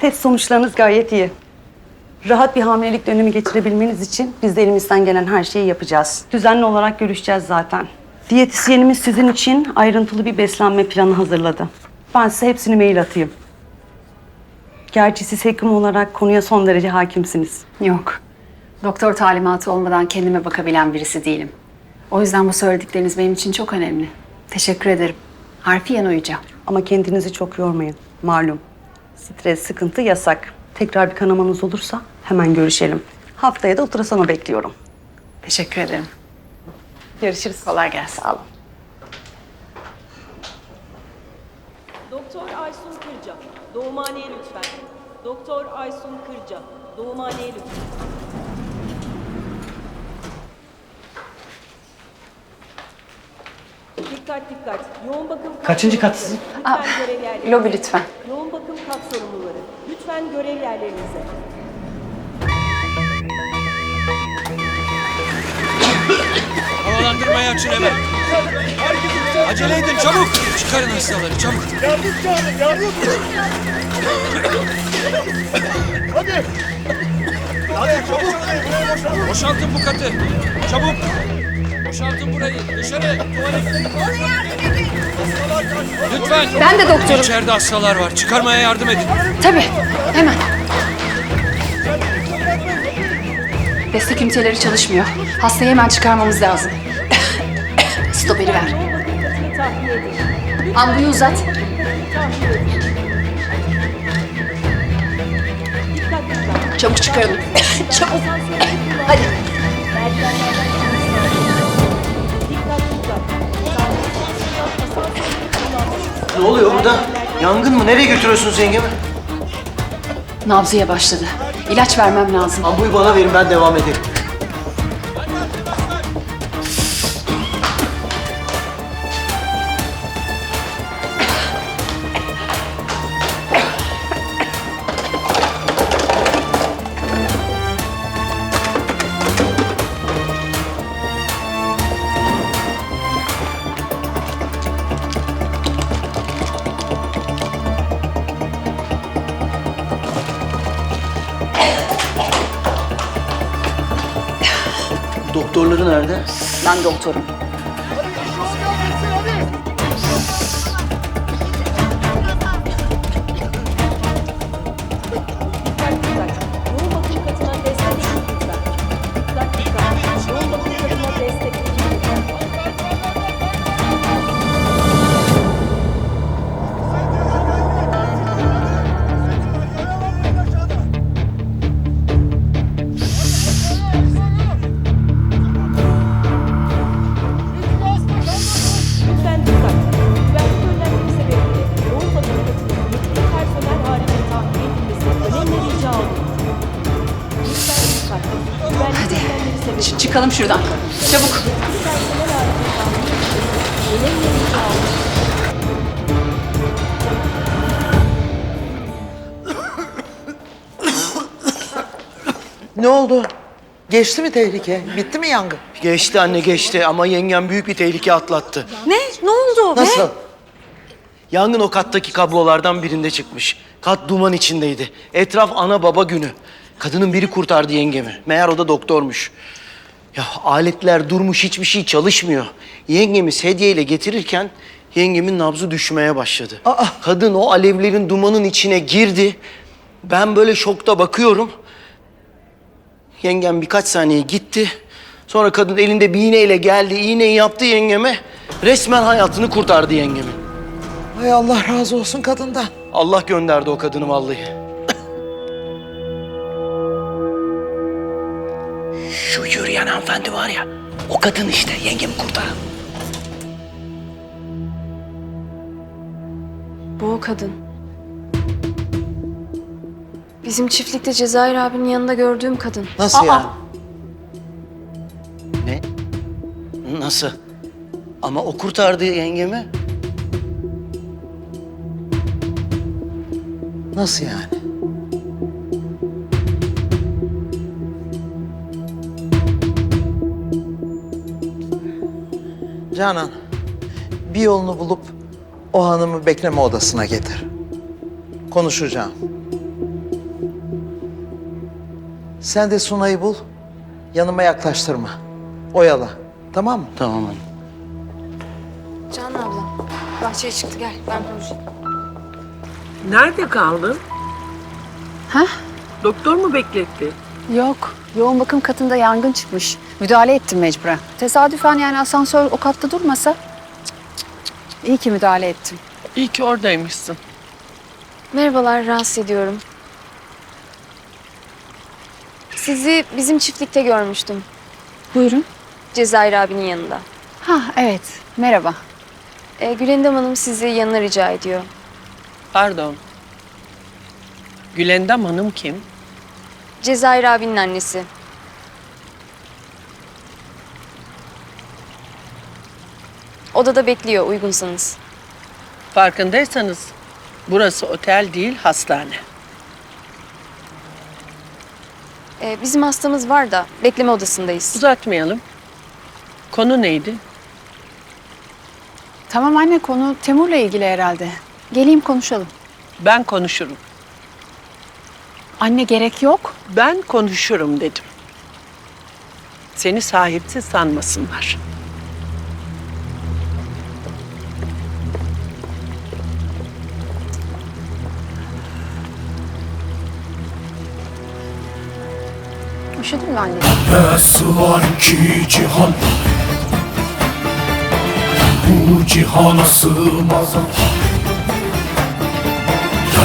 Test sonuçlarınız gayet iyi. Rahat bir hamilelik dönemi geçirebilmeniz için biz de elimizden gelen her şeyi yapacağız. Düzenli olarak görüşeceğiz zaten. Diyetisyenimiz sizin için ayrıntılı bir beslenme planı hazırladı. Ben size hepsini mail atayım. Gerçi siz hekim olarak konuya son derece hakimsiniz. Yok. Doktor talimatı olmadan kendime bakabilen birisi değilim. O yüzden bu söyledikleriniz benim için çok önemli. Teşekkür ederim. Harfiyen uyacağım. Ama kendinizi çok yormayın. Malum. Stres, sıkıntı yasak. Tekrar bir kanamanız olursa hemen görüşelim. Haftaya da ultrasonu bekliyorum. Teşekkür ederim. Görüşürüz. Kolay gelsin. Sağ olun. Doktor Aysun Kırca, doğumhaneye lütfen. Doktor Aysun Kırca, doğumhaneye lütfen. Dikkat. Yoğun bakım kat Kaçıncı katsın? Lütfen Aa, görev yerlerinize. lobi lütfen. Yoğun bakım kat sorumluları. Lütfen görev yerlerinize. Havalandırmayı açın hemen. Acele edin çabuk. Çıkarın hastaları çabuk. Yardım çağırın, yardım. Hadi. Hadi çabuk. Boşaltın bu katı. Çabuk. Boşaltın burayı. Dışarı. Tuvaletleri Lütfen. Ben de doktorum. İçeride hastalar var. Çıkarmaya yardım edin. Tabii. Hemen. Destek üniteleri çalışmıyor. Hastayı hemen çıkarmamız lazım. Stoperi ver. Ambuyu uzat. Çabuk çıkaralım. Çabuk. Hadi. Ne oluyor burada? Yangın mı? Nereye götürüyorsunuz yengemi? Nabzıya başladı. İlaç vermem lazım. Ambuyu bana verin ben devam ederim. Doktorları nerede? Ben doktorum. Dikkat Ç- çıkalım şuradan. Çabuk. Ne oldu? Geçti mi tehlike? Bitti mi yangın? Geçti anne geçti ama yengem büyük bir tehlike atlattı. Ne? Ne oldu? Nasıl? Yangın o kattaki kablolardan birinde çıkmış. Kat duman içindeydi. Etraf ana baba günü. Kadının biri kurtardı yengemi. Meğer o da doktormuş. Ya aletler durmuş hiçbir şey çalışmıyor. Yengemi sedyeyle getirirken yengemin nabzı düşmeye başladı. Aa! Kadın o alevlerin dumanın içine girdi. Ben böyle şokta bakıyorum. Yengem birkaç saniye gitti. Sonra kadın elinde bir iğneyle geldi. İğneyi yaptı yengeme. Resmen hayatını kurtardı yengemin. Hay Allah razı olsun kadından. Allah gönderdi o kadını vallahi. Şu yürüyen hanımefendi var ya, o kadın işte yengemi kurtaran. Bu o kadın. Bizim çiftlikte Cezayir abinin yanında gördüğüm kadın. Nasıl yani? Ne? Nasıl? Ama o kurtardı yengemi. Nasıl yani? Canan, bir yolunu bulup o hanımı bekleme odasına getir. Konuşacağım. Sen de Sunay'ı bul. Yanıma yaklaştırma. Oyala. Tamam mı? Tamam anne. Canan abla. Bahçeye çıktı gel ben konuşayım. Nerede kaldın? Hah? Doktor mu bekletti? Yok. Yoğun bakım katında yangın çıkmış. Müdahale ettim mecburen. Tesadüfen yani asansör o katta durmasa... İyi ki müdahale ettim. İyi ki oradaymışsın. Merhabalar rahatsız ediyorum. Sizi bizim çiftlikte görmüştüm. Buyurun. Cezayir abinin yanında. Ha evet. Merhaba. Ee, Gülendam Hanım sizi yanına rica ediyor. Pardon. Gülendam Hanım kim? Cezayir abinin annesi. Odada bekliyor uygunsanız. Farkındaysanız burası otel değil hastane. Ee, bizim hastamız var da bekleme odasındayız. Uzatmayalım. Konu neydi? Tamam anne konu Temur'la ilgili herhalde. Geleyim konuşalım. Ben konuşurum. Anne gerek yok. Ben konuşurum dedim. Seni sahipsiz sanmasınlar. Üşüdün mü anne? Nasıl var ki cihan Bu cihana sığmaz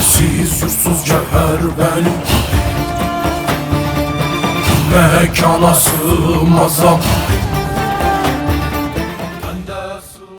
Yersiz yursuz cevher benim. Mekana sığmaz